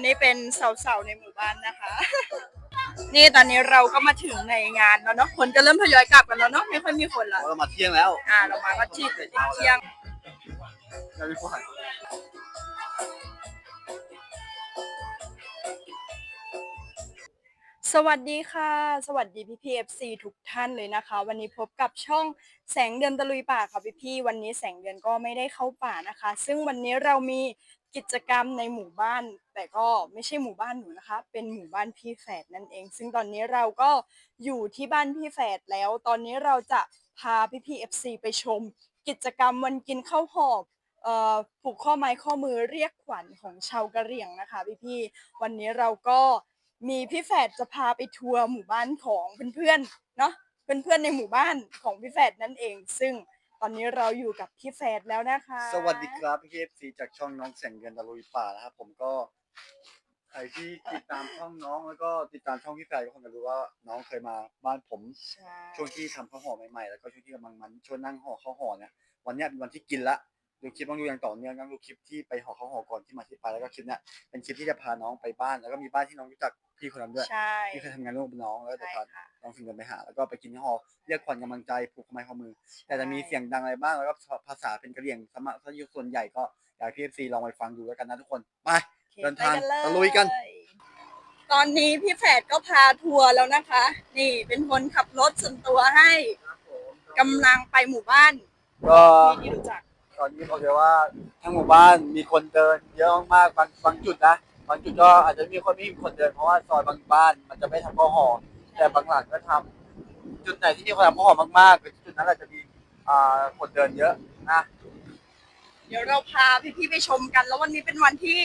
นนี้เป็นเสาๆในหมู่บ้านนะคะ นี่ตอนนี้เราก็มาถึงในงานแล้วเนาะคนก็เริ่มทยอยกลับกันแล้วเนาะไม่ค่อยมีคนละเรามาเที่ยงแล้วอ่าเรามาก็ที่เที่ยงเราไม่ผ่านสวัสดีค่ะ สวัสดีพี่พีเอฟซีทุกท่านเลยนะคะ วันนี้พบกับช่องแสงเดือนตะลุยป่าค่ะพี่พี่ๆวันนี้แสงเดือนก็ไม่ได้เข้าป่านะคะ ซึ่งวันนี้เรามี กิจกรรมในหมู่บ้าน แต่ก็ไม่ใช่หมู่บ้านหนูนะคะ เป็นหมู่บ้านพี่แฝดนั่นเอง ซึ่งตอนนี้เราก็อยู่ที่บ้านพี่แฝดแล้ว ตอนนี้เราจะพาพี่พีเอฟซีไปชม กิจกรรมวันกินข้าวหอบเอ่อผูกข้อไม้ข้อมือเรียกขวัญของชาวกะเหรี่ยงนะคะ พี่พี่วันนี้เราก็มีพี่แฝดจะพาไปทัวร์หมู่บ้านของเพื่อนๆเนาะเพื่อนๆในหมู่บ้านของพี่แฝดนั่นเอง ซึ่ง ตอนนี้เราอยู่กับพี่แฝดแล้วนะคะสวัสดีครับพี่เอฟซีจากช่องน้องแสงเดือนตะลุยป่านะครับผมก็ใครที่ติดตามช่องน้องแล้วก็ติดตามช่องพี่แฟนก็คงจะรู้ว่าน้องเคยมาบ้านผมใช่ช่วงที่ทำข้าวห่อใหม่ๆแล้วก็ช่วงที่กำลังมันช่วงนั่งห่อข้าวห่อเนี่ยวันเนี้ยเป็นวันที่กินละดูคลิปต้องดูอย่างต่อเนื่องต้องดูคลิปที่ไปห่อข้าวห่อก่อนที่มาที่ไปแล้วก็คลิปเนี้ยเป็นคลิปที่จะพาน้องไปบ้านแล้วก็มีบ้านที่น้องรู้จักพี่คนนั้นด้วยใช่ที่เคยทำงานร่วมกับน้องแล้วก็จะใช่พาค่ะ น้องถึงเดินไปหา แล้วก็ไปกินข้าวห่อเรียกขวัญกำลังใจผูกข้อไม้ข้อมือ แต่จะมีเสียงดังอะไรบ้างแล้วก็ภาษาเป็นกะเหรี่ยงสมะสยุส่วนใหญ่ก็อยากให้พี่เอฟซีลองไปฟังดูแล้วกันนะทุกคนไปโอคเดินทางไปตะลุยกัน ตอนนี้พี่แฝดก็พาทัวร์แล้วนะคะ นี่เป็นคนขับรถส่วนตัวให้กำลังไปหมู่บ้านก็ที่ที่รู้จักตอนนี้บอกเลยว่าทั้งหมู่บ้านมีคนเดินเยอะมากๆบางบางจุดนะบางจุดก็อาจจะมีคนไม่มีคนเดินเพราะว่าซอยบางบ้านมันจะไม่ทำข้าวห่อ แต่บางหลังก็ทำจุดไหนที่มีคนทำข้าวห่อมากๆคือจุดนั้นอาจจะมีอ่าคนเดินเยอะนะเดี๋ยวเราพาพี่ๆไปชมกัน แล้ววันนี้เป็นวันที่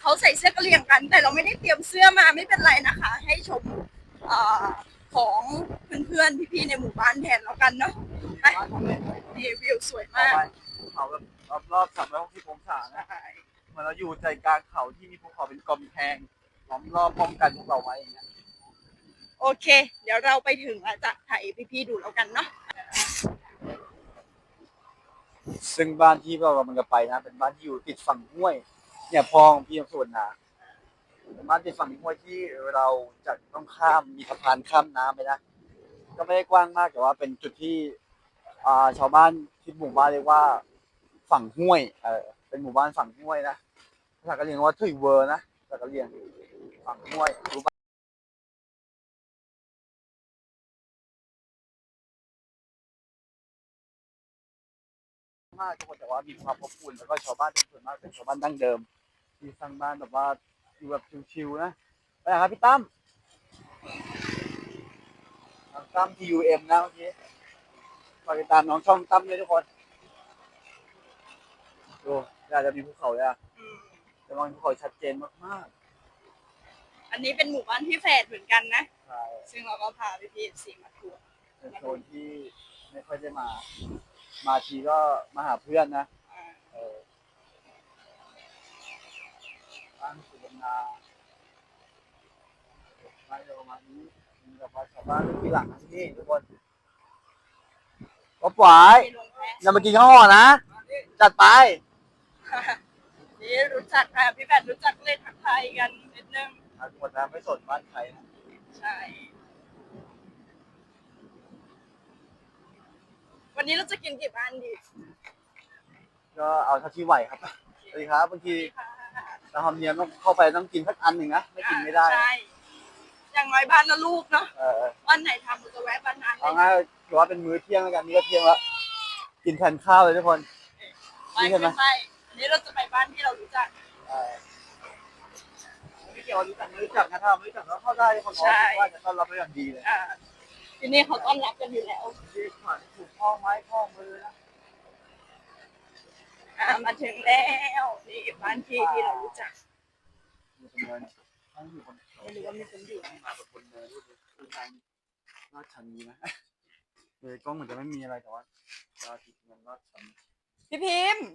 เขาใส่เสื้อกระเหรี่ยงกัน แต่เราไม่ได้เตรียมเสื้อมาไม่เป็นไรนะคะ ให้ชมเอ่อของเพื่อนๆพี่ๆในหมู่บ้านแทนแล้วกันเนาะไปนี่วิวสวยต่อมากไปภูเขาแบบรอบๆ360องศานะเหมือนเราอยู่ใจกลางเขาที่มีภูเขาเป็นกำแพงล้อมรอบป้องกันพวกเราไว้อย่างเงี้ย โอเค เดี๋ยวเราไปถึงจจะถ่ายพี่ๆดูแล้วกันเนาะซึ่งบ้านที่เรากำลังจะไปนะ เป็นบ้านที่อยู่ติดฝั่งห้วย เนี่ยพองพี่ส่วนนาเป็นบ้านติดฝั่งห้วยที่เราจะต้องข้ามมีสะพานข้ามน้ำไปนะก็ไม่ได้กว้างมากแต่ว่าเป็นจุดที่อ่าชาวบ้านที่หมู่บ้านเรียกว่าฝั่งห้วย เออเป็นหมู่บ้านฝั่งห้วยนะภาษากะเหรี่ยงว่าถุยเวอร์นะภาษากะเหรี่ยงฝั่งห้วย มากทุกคนแต่ว่ามีความอบอุ่นแล้วก็ชาวบ้านเป็นส่วนมากเป็นชาวบ้านดั้งเดิม ที่สร้างบ้านแบบว่าอยู่แบบชิวๆนะไปไหนครับพี่ตั้มน้องตั้ม TUM นะเมื่อกี้ฝากติดตามน้องช่องตั้มด้วยทุกคนดูอยากจะมีภูเขาเลยอะอืมแต่บางภูเขาชัดเจนมากอันนี้เป็นหมู่บ้านพี่แฝดเหมือนกันนะ ๆใช่ซึ่งเราก็พาพี่ๆสีมาทัวร์เป็นโซนที่ไม่ค่อยได้มา มาทีก็มาหาเพื่อนนะอ่าเออบ้านสุวรรณาไล่ลงมานี้มีแบบว่าชาวบ้านที่หลังที่นี่ทุกคนก็ปล่อยไปลงแพะอย่ามากินข้าวห่อนะ จัดไป นี่รู้จักค่ะพี่แฝดรู้จักเลยทักทายกันนิดนึงทั้งหมดนะไม่สนบ้านใครนะใช่ วันนี้เราจะกินกี่บ้านดีก็เอาเท่าที่ไหวครับสวัสดีครับบางทีเราทำเนียมต้องเข้าไปต้องกินสักอันหนึ่งนะไม่กินไม่ได้ ใช่อย่างน้อยบ้านละลูกเนาะเออวันไหนทำเราจะแวะบ้านนั้นเอาง่ายถือว่าเป็นมื้อเที่ยงแล้วกันนี่ก็เที่ยงแล้วกินแทนข้าวเลยทุกคนไปขึ้นไปอันนี้เราจะไปบ้านที่เรารู้จัก เออไม่เกี่ยวกับรู้จักไม่รู้จักนะถ้าไม่รู้จักก็เข้าได้คนน้อยว่าจะต้อนรับได้อย่างดีเลย อ่า ที่นี่เขาต้อนรับกันอยู่แล้วที่ขวัญถูกข้อไม้ข้อมือนะอ่ามาถึงแล้วนี่บ้านที่ที่เรารู้จักอยู่คนเดินทั้งอยู่คนไม่รู้ว่ามีคนอยู่มาแบบคนเดินรูดดูทางลาดชันดีนะเลยกล้องเหมือนจะไม่มีอะไรแต่ว่าลาดทิศมันลาดชันพี่พิมพ์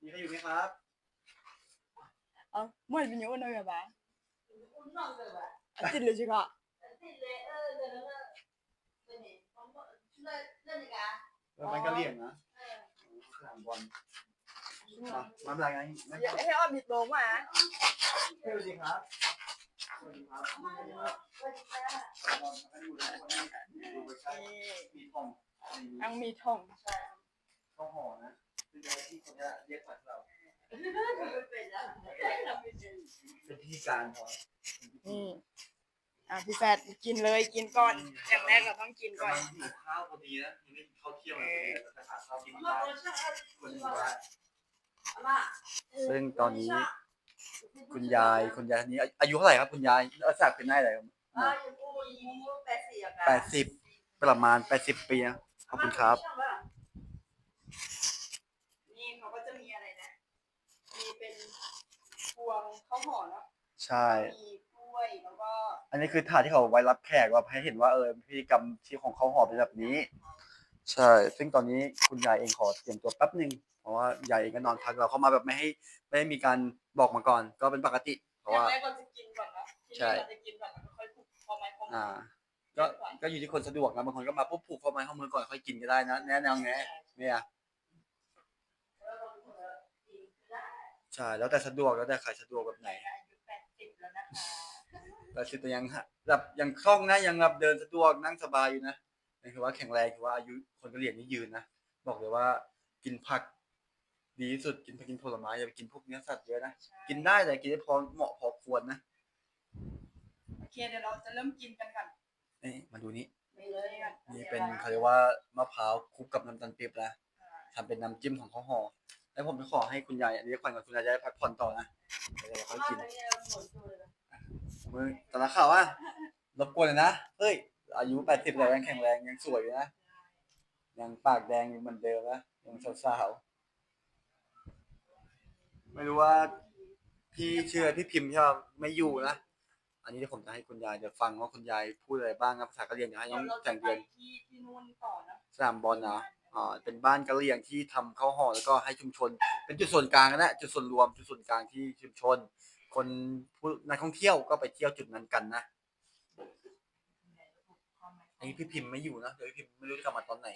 มีใครอยู่ไหมครับเอ้าเมื่อไหร่เป็นยังไงบ้างติดเลยจิกะเอ อมันก็เลี่ยงนะสนามบอลมาเป็นไรไงไม่อย่าให้อ้อมผิดโลงมาสวัสดีครับสวัสดีครับมีทองอังมีทองข้าวห่อนะคือที่คนจะเรียกผัดเราเป็นที่การพอนี่ อะพี่แฟดกินเลยกินก่อนอย่างแรกเราต้องกินก่กำอนลังหิวข้าวพอดีนะยังไม่ข้าวเที่ยงเลยจะหาข้าวกินที่บ้านคนอยู่บ้านซึ่งตอนนี้ คุณยายคุณยายท่านนี้ อายุเท่าไหร่ครับคุณยายอาศักเป็นได้อะไรครับแปดสิบประมาณแปดสิบปีนะขอบคุณครับนี่เขาก็จะมีอะไรนะมีเป็นพวงข้าวห่อเนาะใช่มี กล้วยแล้วก็อันนี้คือถาดที่เขาไว้รับแขกว่าให้เห็นว่าเออพิธีกรรมที่ของเขาหอเป็นแบบนี้ ใช่ ซึ่งตอนนี้คุณยายเองขอเตรียมตัวแป๊บหนึ่งเพราะว่ายายเองก็นอนพักเราเข้ามาแบบไม่ให้ไม่ให้มีการบอกมาก่อน ก็เป็นปกติ เพราะอย่างว่าแรกเราจะกินก่อนเนาะที่ใช่นี่เราจะกินก่อนแล้วก็ค่อยผูกคอไม้คอมือ่าอก็ก็อยู่ที่คนสะดวกนะบางคนก็มาปุ๊บผูกข้อไม้ข้อมือก่อนค่อยกินก็ได้นะแนะแนวแนะเนี่ยใช่แล้วแต่สะดวกแล้วแต่ใครสะดวกแบบไหน อายุแปดสิบแล้วนะคะ แต่สิตัวยังฮะแบบยังคล่องนะยังแบบเดินสะดวกนั่งสบายอยู่นะนี่คือว่าแข็งแรงคือว่าอายุคนกะเหรี่ยงนี่ยืนนะบอกเลยว่ากินผักดีที่สุดกินผักกินผลไม้อย่าไปกินพวกเนื้อสัตว์เยอะนะกินได้แต่กินได้พอเหมาะพอควรนะโอเคเดี๋ยวเราจะเริ่มกินกันก่อนนี่มาดูนี่นี่เลยก่อนนี่เป็นเขาเรียกว่ามะพร้าวคลุกกับน้ำตาลปี๊บนะทำเป็นน้ำจิ้มของข้าวห่อแล้วผมจะขอให้คุณยายเรียกขวัญกับคุณยายจะได้พักผ่อนต่อนะเดี๋ยวเราค่อยกิน มือตอนนักข่าวว่ารบกวนเลยนะ เฮ้ย อายุแปดสิบแล้วยังแข็งแรงยังสวยอยู่นะ ยังปากแดงอยู่เหมือนเดิมนะ ยังสาวๆ ไม่รู้ว่าพี่เชื่อพี่พิมพ์ใช่ไหมไม่อยู่นะ อันนี้เดี๋ยวผมจะให้คุณยายเดี๋ยวฟังว่าคุณยายพูดอะไรบ้างนะภาษากะเหรี่ยงเดี๋ยวให้น้เดี๋ยอวงเราแต่จะงไปเดือนที่ที่นู่นต่อนะสนามบอลนะอ่าเป็นบ้านกะเหรี่ยงที่ทำข้าวห่อแล้วก็ให้ชุมชน เป็นจุดส่วนกลางนะ จุดส่วนรวมจุดส่วนกลางที่ชุมชน คนผู้นักท่องเที่ยวก็ไปเที่ยวจุดนั้นกันนะอันนี้พี่พิมพ์ไม่อยู่นะเดี๋ยวพี่พิมพ์ไม่รู้จะกลับมาตอนไหน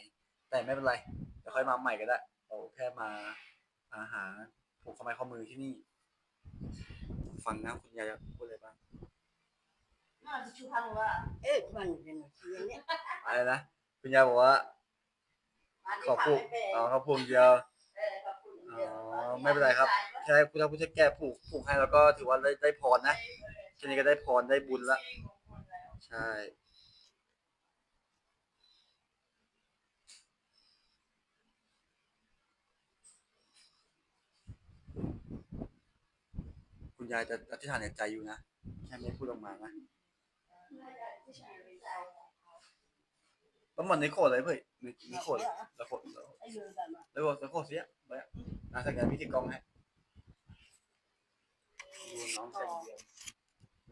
แต่ไม่เป็นไรเดี๋ยวค่อยมาใหม่ก็ได้เราแค่มามาหาผูกข้อไม้ข้อมือที่นี่ ฟังนะคุณยายจะพูดอะไรบ้างเอ๊ะมันเป็นอย่างเนี้ยอะไรนะคุณยายบอกว่าขอผูกอ๋อเขาผูกเดียวเออขอบคุณ อ๋อไม่เป็นไรครับแค่พุทธพุทธแก่ผูกผูกให้แล้วก็ถือว่าได้ได้พรนะแค่นี้ก็ได้พรได้บุญละใช่คุณยายจะอธิษฐานในใจอยู่นะแค่ไม่พูดออกมานะแล้วมันในโคดอะไรเพื่อนในในโคดแล้วโคดแล้วไอ้เรื่องแบบนั้นแล้วโคดแล้วโคดเสียไปอะ นะสักการพิธีกรรมให้ดูน้องใส่เดียว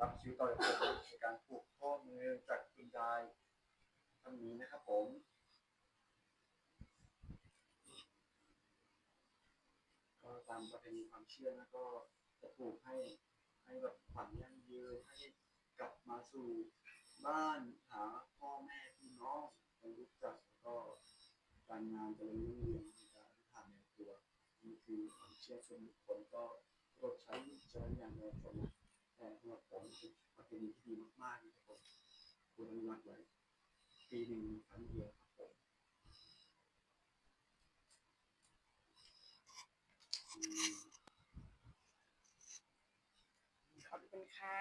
รับคิวต่อจากผมในการผูกข้อมือจากคุณยายท่านนี้นะครับผมก็ตามประเพณีความเชื่อนะก็จะปลูกให้ให้แบบขวัญยั่งยืนให้กลับมาสู่บ้านหาพ่อแม่พี่น้องคนรู้จักแล้วก็การงานจะรุ่งเรืองในการทำในตัว นี่คือความเชื่อส่วนบุคคลก็โปรดใช้วิจารณญาณในการชมนะแต่สำหรับผมเป็นประเพณีที่ดีมากๆนะครับผมควรอนุรักษ์ไว้ปีหนึ่งมีครั้งเดียวครับผมขอบคุณค่ะ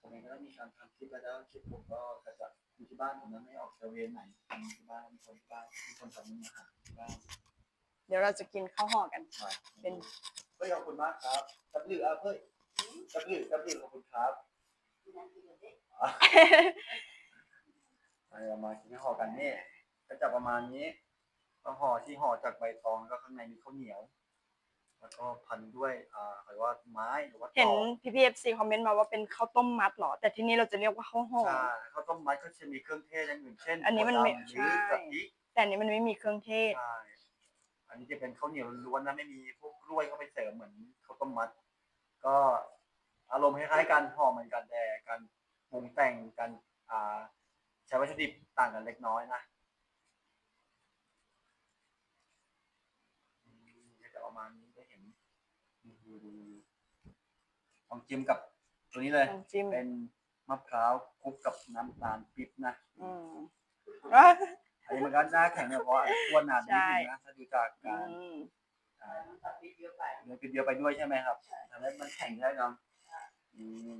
ผมเองก็มีการทำคลิปแล้วคลิปผมก็กระจัด อยู่ที่บ้านผมนั้นไม่ออกตระเวนไหนทำที่บ้านมีคนที่บ้านมีคนทำมาหาที่บ้านเดี๋ยวเราจะกินข้าวห่อกันมาเป็น เฮ้ยขอบคุณมากครับกับหรืออะเฮ้ยกับหรือกับหรือขอบคุณครับเรามากินห่อกันนี่ก็จะประมาณนี้ก็ห่อที่ห่อจากใบตองแล้วก็ข้างในมีข้าวเหนียว แล้วก็พันด้วยอ่าเขาเรียกว่าไม้หรือว่าตเห็นอกพี่พีเอฟซีคอมเมนต์มาว่าเป็นข้าวต้มมัดเหรอ แต่ที่นี่เราจะเรียกว่าข้าวห่อ ใช่ข้าวต้มมัดก็จะมีเครื่องเทศอย่างอื่นเช่นอันนี้มันไม่ถั่วดำหรือใช่ กะทิแต่อันนี้มันไม่มีเครื่องเทศ ใช่อันนี้จะเป็นข้าวเหนียวล้วนนะไม่มีพวกกล้วยเข้าไปเสริมเหมือนข้าวต้มมัด ก็อารมณ์คล้ายๆกันห่อเหมือนกันแต่การปรุงแต่งกันอ่าใช้วัตถุดิบต่างกันเล็กน้อยนะ ณนี้ได้เห็น ดูดูดูลองจิ้มกับตัวนี้เลยน้ำจิ้ม เป็นมะพร้าวคลุกกับน้ำตาลปิ๊บนะอืมอะอันนี้มันก็หน้าแข็งเนี่ยเพราะอ้วนนานนิดนึงนะถ้าดูจากอืการมอ่าตัดวิดีโอไปเนื้อกินเยอะไปด้วยใช่ไหมครับทำให้มันแข็งได้เนาะอืม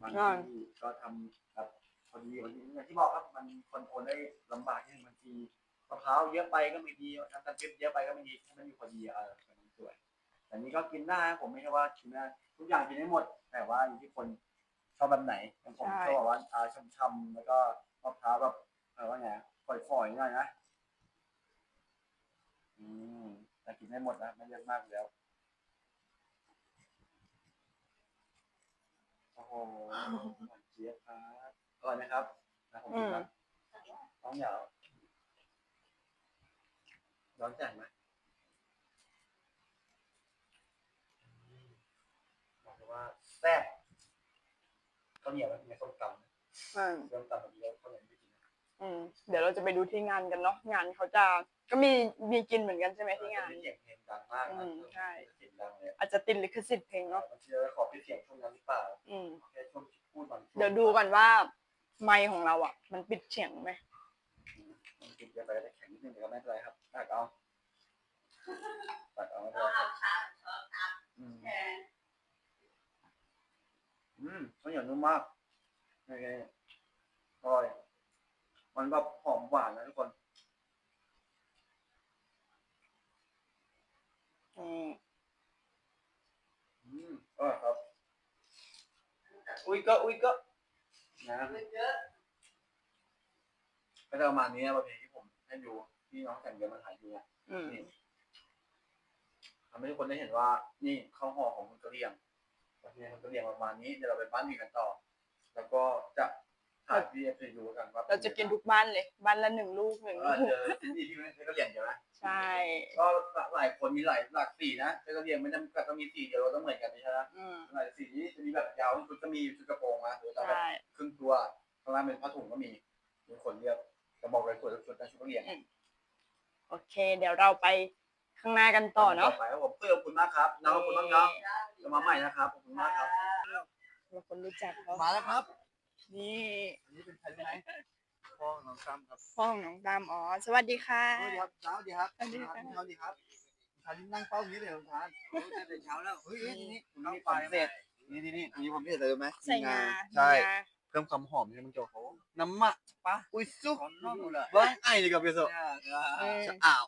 บางที่ก็ทำแบบพอดีบางทีอย่างที่บอกครับมันคอนโทรลได้ลำบากที่บางทีมะพร้าวเยอะไปก็ไม่ดีน้ำตาลปิ๊บเยอะไปก็ไม่ดีให้มันอยู่พอดีเออมันสวย แต่นี้ก็กินได้นะผมไม่ใช่ว่ากินได้ทุกอย่างกินได้หมด แต่ว่าอยู่ที่คนชอบแบบไหนอย่างผมชอบแบบว่าอ่าช่ำๆแล้วก็มะพร้าวแบบเออว่าไงฝอยๆหน่อยนะอืมแต่กินได้หมดนะไม่เยอะมากอยู่แล้วโอ้โหหวานเจี๊ยบครับอร่อยไหมครับนะผมกินนะน้องเหนียวร้อนจัดไหม บอกเลยว่า แซ่บข้าวเหนียวมันเป็นส้มตำอืมส้มตำแบบนี้แล้วข้าวเหนียวไม่กินนะอืมเดี๋ยวเราจะไปดูที่งานกันเนาะงานเขาจะก็มีมีกินเหมือนกันใช่ไหมที่งานเสียงเพลงดังมากนะอืมใช่ เสียงดังเลยอาจจะติดลิขสิทธิ์เพลงเนาะบางทีเราขอเป็นเสียงช่วงนั้นหรือเปล่าอืม แค่ช่วงที่พูดบางช่วงเดี๋ยวดูกันว่า ไมค์ของเราอะ มันปิดเสียงไหมมันกินเยอะไปก็จะแข็งนิดนึงแต่ก็ไม่เป็นไรครับตักเอาตักเอาไม่เป็นไรครับอืม อืมข้าวเหนียวนุ่มมากยังไงอร่อย มันแบบหอมหวานนะทุกคนอืมอืมอร่อยครับ อุ้ยก็อุ้ยก็นะเยอะก็จะประมาณนี้นะประเพณีที่ผมให้ดูที่น้องแต่งเดือนมาถ่ายดูเนี่ยอืม นี่ทำให้ทุกคนได้เห็นว่า นี่ข้าวห่อของคนกะเหรี่ยง ประเพณีคนกะเหรี่ยงประมาณนี้เดี๋ยวเราไปบ้านนี้กันต่อ แล้วก็จะถ่ายวีดีโอให้ดูกันว่าเราจะกินทุกบ้านเลยบ้านละหนึ่งลูกหนึ่งเอลูอกเจอที่ที่ไม่ใช่กะเหรี่ยงใช่ไหมใช่ ก็หลายคนมีหลายหลากสีนะแต่กะเหรี่ยงไม่จำกัดต้องมีสีเดียวเราต้องเหมือนกันไม่ใช่ไหมอืมหลายสีจะมีแบบยาวชุดก็มีชุดกระโปรงนะหรือจะแบบใช่ครึ่งตัวข้างล่างเป็นผ้าถุงก็มีมีคนเรียกจะบอกเลยสวยทุกชุดนะชุดนักเรียนโอเค เดี๋ยวเราไป ข้างหน้ากันต่อเนาะไปครับผมเพื่อขอบคุณมากครับน้องขอบคุณมากน้องจะมาใหม่นะครับขอบคุณมากครับเราคนรู้จักเขามาแล้วครับ นี่อันนี้เป็นใครรู้ไหมพ่อน้องซ้ำครับพ่อของน้องตามอ๋อสวัสดีค่ะสวัสดีครับเช้าดีครับสวัสดีค่ะเช้าดีครับทานนั่งเฝ้านี้เลยของทานตั้งแต่เช้าแล้วเฮ้ยนี่นี่น้องความเสร็จนี่นี่นี่มีความพิเศษอะไรรู้ไหมใส่งาใช่งา เพิ่มความหอมให้มึงโจเขาน้ำมะปะ อุ้ยซุกคนนอกเลยบ้างไอ้นี่กับเบโซเออจะอ้าว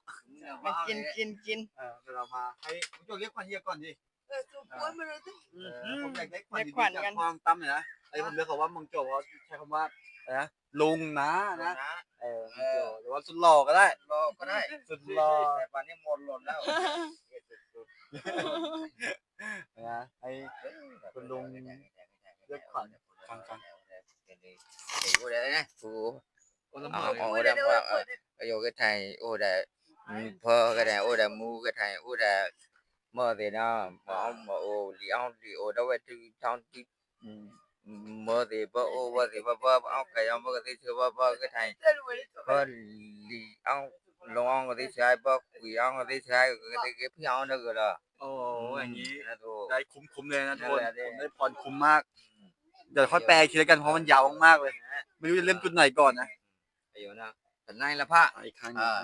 มากินกินกินเออเดี๋ยวเรามาให้มึงโจเรียกควันเฮียก่อนดิเออสุกวนมาเลยสิเออผมอยากได้ขวัญดีๆจากความตั้มเลยนะไอ้ผมเรียกเขาว่ามึงโจเขาใช้คำว่าอะไรนะลุงนะนะ เออมึงโจหรือว่าสุดหล่อก็ได้รอก็ได้สุดหล่อแต่ป่านนี้หมดหล่นแล้วนะให้คุณลุงเรียกขวัญฟังกั นกูได้นะกูคนละอ๋มืออโอ้ได้ว่าโย cái thầy ô đã phơ cái này ô đã mu cái thầy ô đã mơ thì nó mà ông mà ô thì ông thì ô đâu phải từ trong thì mơ thì bơ ô bơ thì bơ bơ ông cái ông bơ cái thứ bơ bơ cái thầy bơ thì ông long ông cái thứ hai bơ quỷ ông cái thứ hai cái cái phía ông đó rồi đó โอ้อย่างนี้ nó thôi ได้คุ้มๆเลยนะทุกคนได้ได้ ผมได้พรคุ้มมาก เดี๋ยวค่อยแปลอีกทีละกันเพราะมันยาวมากๆเลยไม่รู้จะเริ่มจุดไหนก่อนนะ ayo na thành nay là pha อีกครั้งหนึ่งอ่า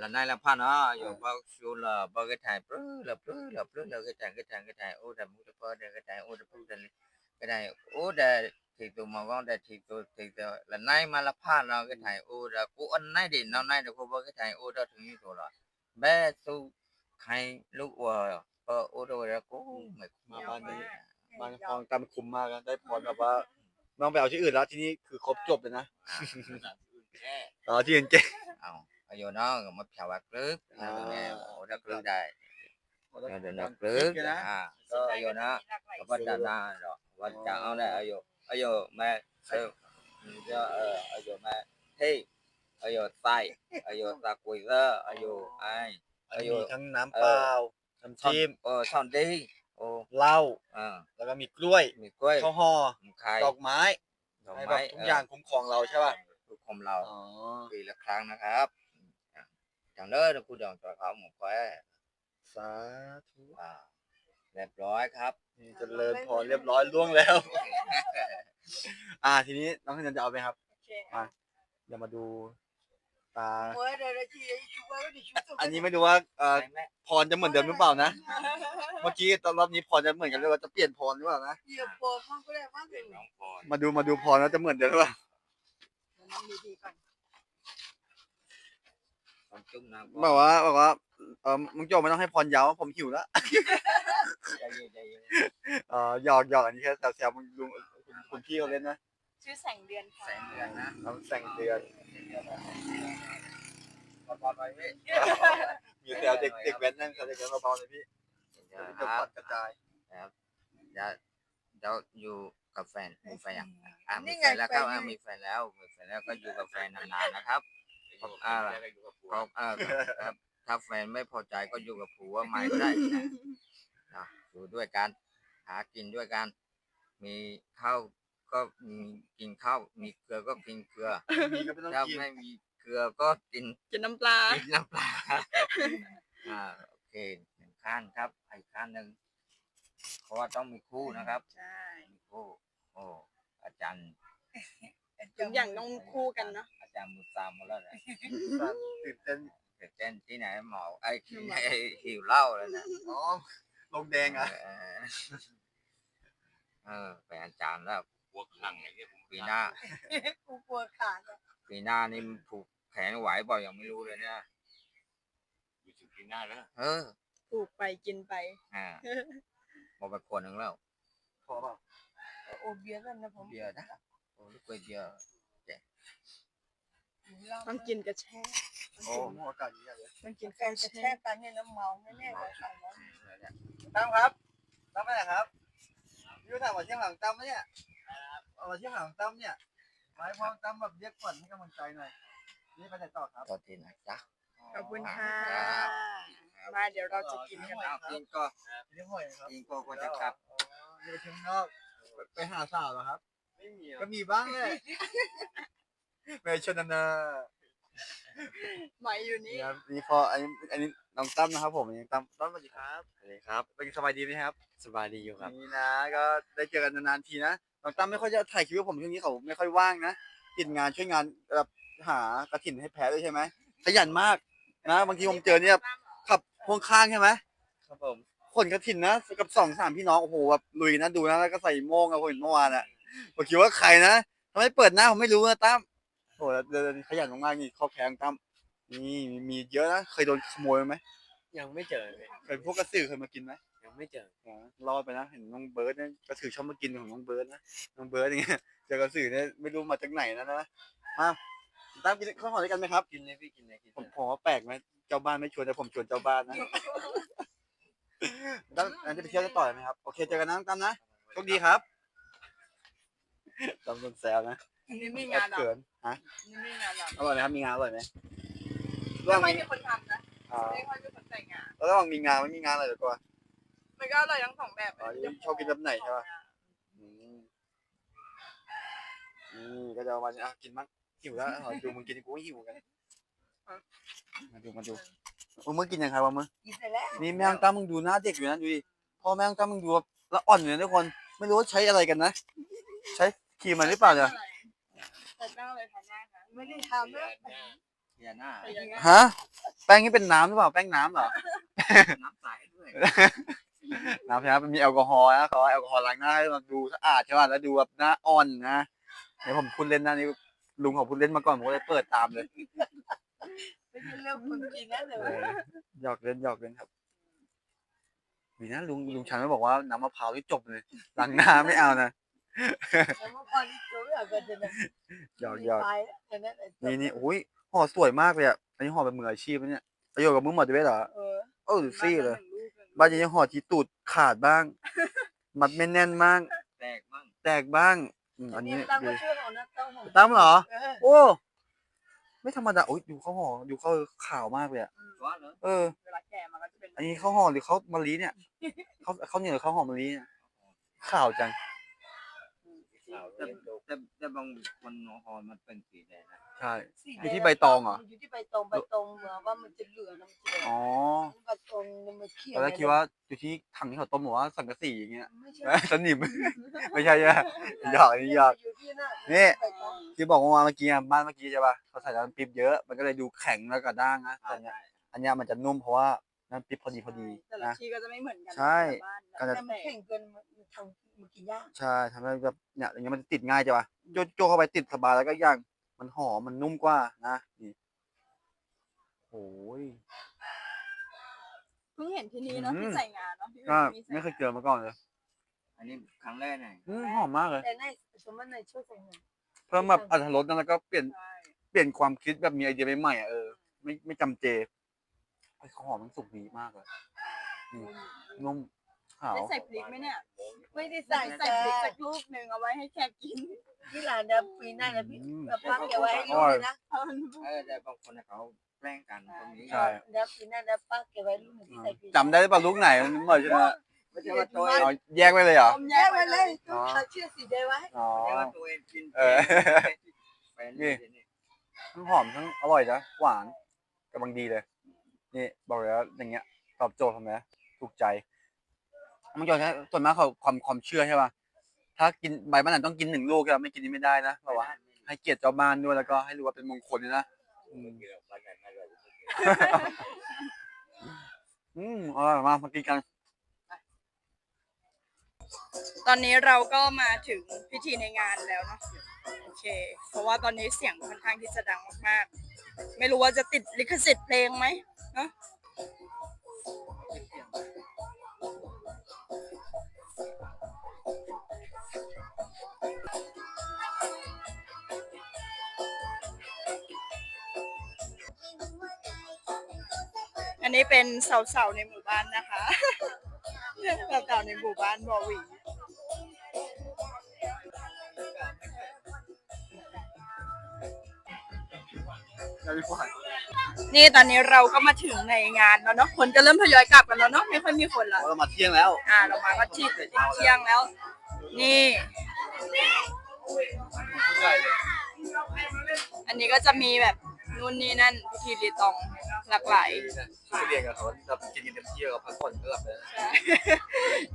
là nay là pha nó rồi bao số là bao cái thằng bự là bự là bự là cái thằng cái thằng cái thằng ô đầm ô đầm bơ cái thằng ô đầm bự đầm cái này ô đà thì tụi mà con đà thì tụi thì tụi là nay mà là pha nó cái thằng ô đà cô ăn nay thì nó nay được cô bao cái thằng ô đà thường như rồi là bé su khai lúc ờ ờ ô đà là cô mày มาบ้านนี้ บ้านคลองตามคุ้มมากนะได้พรแบบว่าน้องไปเอาที่อื่นแล้วที่นี่คือครบจบเลยนะอ๋อที่อื่นเจ๊ ờ ở vô nó rồi mất chào bạc nước À. ô đà nước đây โอ้ rồi ได้ được ได้ nước เยอะนะ à ở vô nó ก็วัดด้านหน้าดอกวัดจากเอาได้อายุอายุแม่เออจะเอออายุแม่เฮ้อายุไส้อายุตะกุยเลออายุไออันนี้มีทั้งน้ำเปล่าน้ำช่อนจิ้มเออช่อนดีโอ้ เหล้าเออแล้วก็มีกล้วยมีกล้วยข้าวห่อมีไข่ดอกไม้ดอกให้แบไม้บทุกอย่างคุ้มครองเราใช่ป่ะทุกคมเราอ๋อปีละครั้งนะครับทางเด้อคุณดองตัวเขาหมดแควสาธุอ่าเรียบร้อยครับนี่เจริญพรเรียบร้อยล่วงแล้ว อ่าทีนี้น้องขยันจะเอาไหมครับโอเคค่ะเดี๋ยวมาดู ตา อันนี้ไม่รู้ว่าเอ่อพรจะเหมือนเดิมหรือเปล่านะ เมื่อกี้ตอนรอบนี้พรจะเหมือนกันหรือว่าจะเปลี่ยนพรหรือเปล่านะมากก็ได้มากเลยน้องพรมาดูมาดูพรแล้วจะเหมือนเดิมหรือเปล่าเดี๋ยวนั่งดีๆก่อนจุ่มน้ำบอกว่าบอกว่าเออมึงโจไม่ต้องให้พรยาวผมหิวแล้วใจเย็นใจเย็นเออหยอกหยอกอันนี้แค่แซวๆมึงลุงคุณคุณพี่เขาเล่นนะ ชื่อแสงเดือนค่ะแสงเดือนนะน้องแสงเดือนพอพอไปพี่มีแซวเด็กเด็กแว้นนั่งแซวเด็กแว้นเบาๆเลยพี่เดี๋ยวเดี๋ยวครัปับดกระจายเดี๋ยวเดี๋ยวอยู่กับแฟนมีแฟนยังอะมีแฟนแล้วครับอะมีแฟนแล้วมีแฟนแล้วก็อยู่กับแฟนนานๆนะครับอ่าก็อ่าครับถ้าแฟนไม่พอใจก็อยู่กับผัวใหม่ก็ได้นะนะอยู่ด้วยกัน หากินด้วยกัน มีข้าว ก็มีกินข้าว มีเกลือก็กินเกลือมีก็ไม่ต้องถ้ากินไม่มีเกลือก็กินกินน้ำปลา กินน้ำปลาอ่าโอเคหนึ่งขั้นครับอีกขั้นหนึ่งเพราะว่าต้องมีคู่นะครับ ใช่มีคู่โอ้อาจารย์ทุกอย่างต้องคู่กันเนาะอาจารย์มุสามหมดแล้วนะตื่นเต้นตื่นเต้นที่ไหนหมอไอ้ที่ไหนหิวเหล้าแล้วนะอ๋อลงแดงอะเออเออเป็นอาจารย์แล้ว หัวขังไอ้เนี่ยผมปีหน้า กูปวดขาดปีหน้านี่มันผูกแขนไหวเปล่ายังไม่รู้เลยเนี่ยอยู่ถึงปีหน้าแล้วเออปลูกไปกินไปอ่าหมดไปคนหนึ่งแล้วพอเปล่าโอเบียกันนะผมเบียร์นะโอ้ลูกเบียร์ต้องกินกระแช่โอ้โหอากาศดีจังเลยต้องกินแฟข้าวนจะแช่แช่กันเนี่ยน้ำเมาแน่ๆเลยค่ะตั้มครับตั้มไปไหนครับยูถามว่าเที่ยงหลังตั้มไหมเนี่ยเอามาเที่ยงหลังตั้มเนี่ยหมายความตั้มแบบเรียกขวัญให้กำลังใจหน่อยนี่ไปไหนต่อครับต่อทีไหนจ๊ะ ขอบคุณค่ะ มาเดี๋ยวเราจะกินกันเอากินก็เรียกหอยครับกินก็ก็จะครับนี่ไปเที่ยวนอกไปหาสาวเหรอครับ ไม่มีก็มีบ้างแหละไม่ชนนาไหมอยู่นี่นี่ครับนี่พออันนี้อันนี้น้องตั้มนะครับ ผมอันนี้ตั้มตั้มสวัสดีครับสวัสดีครับ เป็นสบายดีไหมครับ สบายดีอยู่ครับ นี่นะ ก็ได้เจอกันนานๆทีนะ น้องตั้มไม่ค่อยจะถ่ายคลิปกับผมช่วงนี้เขาไม่ค่อยว่างนะติดงานช่วยงานแบบหากระถิ่นให้แพ้ด้วยใช่ไหมขยันมากนะบางทีผมเจอเนี่ยขับพ่วงข้างใช่ไหมครับผมคนกระถิ่นนะกับสองสามพี่น้องโอ้โหแบบลุยนะดูนะแล้วก็ใส่โม่งอะผมเห็นเมื่อวานอะผมคิดว่าใครนะทำไมเปิดหน้าผมไม่รู้นะตั้มโอ้โหแล้วเดินขยันมากๆนี่ข้อแข็งตั้มนี่มีมีเยอะนะเคยโดนขโมยไหมยังไม่เจอเลยเคยพวกกระสือเคยมากินไหมยัง ไม่เจออ๋อรอดไปนะเห็นน้องเบิร์ดเนี่ยกระสือชอบมากินของน้องเบิร์ดนะน้องเบิร์ดอย่างเงี้ยเจอกระสือเนี่ยไม่รู้มาจากไหนนะนะมาตั้มกินข้าวหอมด้วยกันไหมครับ กินเลยพี่กินเลยกินผมเลยผมว่าแปลกไหมเจ้าบ้านไม่ชวนแต่ผมชวนเจ้าบ้านนะตั้มอันจะไปเที่ยวกันต่อไหมครับโอเคเจอกันนะตั้มนะโชคดีครับตั้มโดนแซวนะนี่มีแองานบเหรอเขินฮะนี่มีงานเหรออร่อยไหมครับมีงานอร่อยไหมไม่ค่อยมีคนทำนะอ่าไม่ค่อยมีคนแต่งงานแล้วระหว่างมีงานไม่มีงานอะไรเดี๋ยวก่อน มันก็อร่อยทั้งสองแบบอ๋อชอบกินแบบไหนใช่ปะ อืมนี่ก็จะเอามาอะกินมั้งหิวแล้วเอาดูมึงกินกูก็หิวเหมือนกันมาดูมาดูมึงเมื่อกินยังไงวะมึงกินไปแล้วนี่แม่งตั้มมึงดูหน้าเด็กอยู่นะดูดิพ่อแม่งตั้มมึงดูแบบละอ่อนอยู่นะทุกคนไม่รู้ว่าใช้อะไรกันนะใช้ครีมมันหรือเปล่าเนี่ยแต่หน้าเลยทำหน้าค่ะไม่ได้ทำนะเบียร์หน้าแต่ยังไงฮะแป้งนี่เป็นน้ำหรือเปล่าแป้งน้ำเหรอน้ำใสด้วย น้ำใช่ไหมมันมีแอลกอฮอล์นะเขาเอาแอลกอฮอล์ล้างหน้าให้มันดูสะอาดใช่ป่ะแล้วดูแบบหน้าอ่อนนะเดี๋ยวผมพูดเล่นนะนี่ลุงของพูดเล่นมาก่อนผมก็เลยเปิดตามเลยไม่ใช่เรื่องคนกินนะแต่เอว่าอหยอกเล่นหยอกเล่นครับมีนะลุงลุงชันก็บอกว่าน้ำมะพร้าวที่จบเลยล้างหน้าไม่เอานะแต่เมื่อก่อนนี่ตัวอยากกันจะนะหยอกหยอกไปแต่นั้นนี่นี่โอ้ยห่อสวยมากเลยอะอันนี้ห่อเป็นมืออาชีพนะเนี่ยประโยชน์กับมึงหมดด้วยเหรอเออเออดูซี่เลย บ้านบ้านยังห่อที่ตูดขาดบ้าง มัดไม่แน่นบ้าง แตกมั่งแตกบ้างอืมอันนี้ตั้งดีก็ช่วยเอานะตั้งของตั้มเหรอ เออโอ้ ไม่ธรรมดาโอ้ยดูเขาห่อดูเขาขาวมากเลยอะร้อนเหรอเออ เวลาแก่มันก็จะเป็นอันนี้เขาห่อหรือเขามะลิเนี่ยเขาเขาเหนียวหรือเขาห่อมะลิเนี่ยขาวจังแต่แต่แต่บางคนหอมันเป็นสีแดงนะ ใช่ สีอยู่ที่ใบตองเหรอ อยู่ที่ใบตองใบตองเหมือนว่ามันจะเหลืองนะมันจะเหลืองอ๋อใบตองมันเขียวตอนแรกคิดว่าอยู่ที่ถังที่เขาต้มหรือว่าสังกะสีอย่างเงี้ยไม่ใช่ สนิม ไม่ใช่ใช่ไหมหยอกนี่หยอกอยู่ที่นั่นนี่ใบตองที่บอกว่าเมื่อกี้อะบ้านเมื่อกี้ใช่ป่ะเขาใส่น้ำปิ๊บเยอะ มันก็เลยดูแข็งแล้วก็ด้างนะแต่เนี้ยอันเนี้ยมันจะนุ่มเพราะว่าน้ำปิ๊บพอดีพอดีแต่ละนะ ที่ก็จะไม่เหมือนกันใช่แต่ละบ้านก็จะแล้วมันแต่แข็งเกินมันทำมันกินยาก ใช่ทำให้แบบเนี่ยอย่างเงี้ยมันจะติดง่ายใช่ป่ะโจโจเข้าไปติดสบายแล้วก็ย่าง มันหอมมันนุ่มกว่านะนี่โอ้ย เพิ่งเห็นที่นี่เนาะอืม ที่ใส่งานเนาะที่ก็มีใส่ไม่เคยเจอมาก่อนเลยอันนี้ครั้งแรกไงอืมหอมมากเลย แต่ในสมมติในช่วยใส่เงินเพิ่มแบบอรรถรสนะแล้วก็เปลี่ยนใช่เปลี่ยนความคิดแบบมีไอเดียใหม่ๆอะเออไม่ไม่จำเจไอ้ยเขาหอมมันสุกดีมากเลยนี่นุ่ม ขาวได้ใส่พริกไหมเนี่ย ไม่ได้ใส่ใส่ใส่ใส่พริกสักลูกหนึ่งเอาไว้ให้แขกกินที่ร้านเดิมปีหน้านะพี่อืมแบบพักเก็บไว้ให้ลูกเลยนะเอาเออแต่บางคนน่ะเขาแกล้งกันตรงนี้ใช่เดี๋ยวปีหน้าเดี๋ยวป้าเก็บไว้ลูกหนึ่งที่ใส่ปีจำได้ป่ะลูกไหนมันเหมือนใช่ไหมไม่ใช่ว่าตัวเองเอาแยกไว้เลยเหรอต้มแยแยกกไว้ไว้เลเลยยอ๋อเขาเชื่อสีแดงไว้อ๋อไม่ใช่ว่าตัวเองกินเออเป็นนี่ทั้งหอมทั้งอร่อยนะหวานกำลังดีเลย นี่บอกเลยว่าอย่างเงี้ยตอบโจทย์ผมนะถูกใจ มันจะใช้ส่วนมากเขาความความเชื่อใช่ป่ะถ้ากินใบมะนาวต้องกินหนึ่งลูกครับไม่กินนี่ไม่ได้นะแบบว่าให้เกียรติเจ้าบ้านด้วยแล้วก็ให้รู้ว่าเป็นมงคลด้วยนะอืมอืมอร่อยมากมากินกัน ตอนนี้เราก็มาถึงพิธีในงานแล้วเนาะโอเค เพราะว่าตอนนี้เสียงค่อนข้างที่จะดังมากๆ ไม่รู้ว่าจะติดลิขสิทธิ์เพลงไหมเนาะ นนี้เป็นเสาๆในหมู่บ้านนะคะเสาๆในหมู่บ้านบอหวีนี่ตอนนี้เราก็มาถึงในงานแล้วเนาะคนก็เริ่มทยอยกลับกันแล้วเนาะไม่ค่อยมีคนละเรามาเที่ยงแล้ว อ่า เรามาก็ที่เที่ยงแล้ว นี่ อันนี้ก็จะมีแบบ นู่นนี่นั่นพิธีรีตองหลากหลายไปเรียนกับเขาจะกินกันเต็มที่กับพักผ่อนก็หลับเลยใช่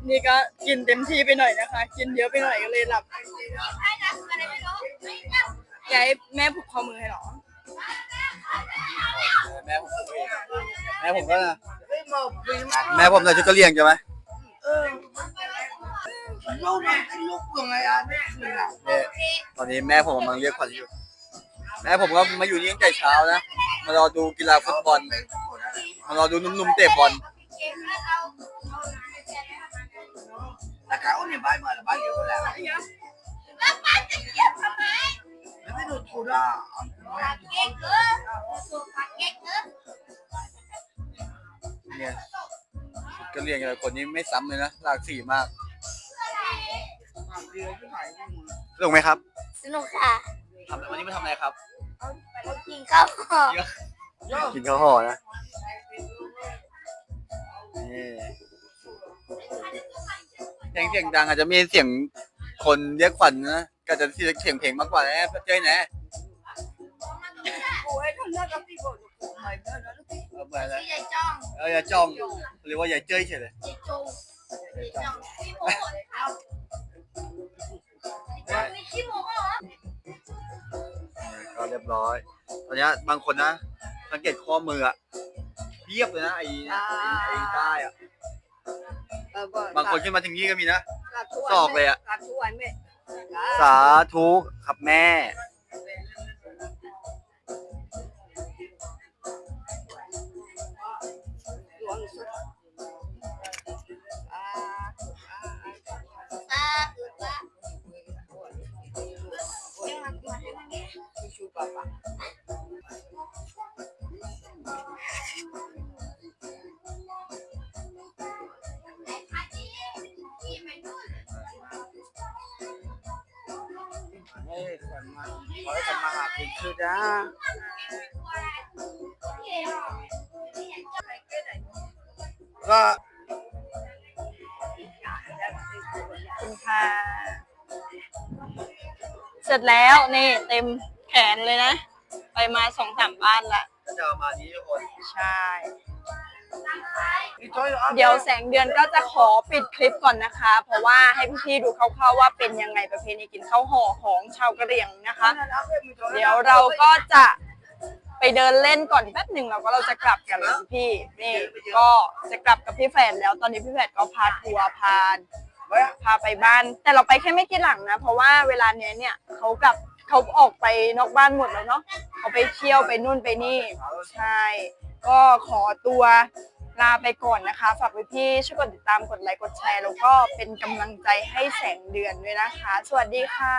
นี่ก็กินเต็มที่ไปหน่อยนะคะ กินเยอะไปหน่อยก็เลยหลับยายแม่ผูกข้อมือให้เหรอ แม่ผมเองแม่ผมก็นะไม่หมอบปีมาแม่ผมใส่ชุดกะเหรี่ยงใช่ไหมเออลูกมันเป็นลูกยังไงอะเนี่ยเนี่ยตอนนี้แม่ผมกำลังเรียกขวัญอยู่ แม่ผมก็มาอยู่นี่ตั้งแต่เช้านะ มารอดูกีฬาฟุตบอล มารอดูหนุ่มๆเตะบอลแล้วเขาเนี่ยบ้านมาแล้วบ้านเดียวกันแหละแล้วไม่โดนถูกอะเนี่ยกะเหรี่ยงแต่ละคนนี้ไม่ซ้ำเลยนะ หลากสีมาก สนุกไหมครับ สนุกค่ะทำวันนี้มาทำอะไรครับ กินข้าวหอมกินข้าวห่อนะนี่เสียงเสียงดังอาจจะมีเสียงคนเรียกขวัญนะก็จะเสียงเพลงมากกว่านะเจ้ยนะโอ้ยคนน่าจะตีบอลถูกไหมเนอะแล้วพี่เออเหมือนอะไรที่ยายจ้องเอออย่าจ้องหรือว่าอย่าเจ้ยเฉยเลยยายจูยายจ้องพี่โมมีพี่โมเหรอ ก็เรียบร้อย ตอนนี้บางคนนะ สังเกตข้อมืออะเพียบเลยนะไอ้ไอ้ไอ้ได้อะเออบอกบางคนขึ้นมาถึงนี่ก็มีนะตัดทุศอกเลยอะตัดทุกวันไหมสาธุครับแม่ ให้ขวัญมาขอให้ขวัญมาหาคุณคือจ้าก็คุณค่ะเสร็จแล้วนี่เต็มแขนเลยนะ ไปมาสองสามบ้านละก็จะเอามาที่ทุกคน ใช่ เดี๋ยวแสงเดือนก็จะขอปิดคลิปก่อนนะคะ เพราะว่าให้พี่ๆดูคร่าวๆว่าเป็นยังไงประเพณีกินข้าวห่อของชาวกะเหรี่ยงนะคะ เดี๋ยวเราก็จะไปเดินเล่นก่อนแป๊บหนึ่งเราก็เราจะกลับกันแล้วพี่นี่ก็จะกลับกับพี่แฝดแล้วตอนนี้พี่แฝดก็พาทัวร์พาพาไปบ้าน แต่เราไปแค่ไม่กี่หลังนะ เพราะว่าเวลาเนี้ยเนี่ยเขากลับเขาออกไปนอกบ้านหมดแล้วเนาะเขาไปเที่ยวไปนู่นไปนี่ใช่ ก็ขอตัวลาไปก่อนนะคะ ฝากพี่ช่วยกดติดตามกดไลค์กดแชร์แล้วก็เป็นกำลังใจให้แสงเดือนด้วยนะคะ สวัสดีค่ะ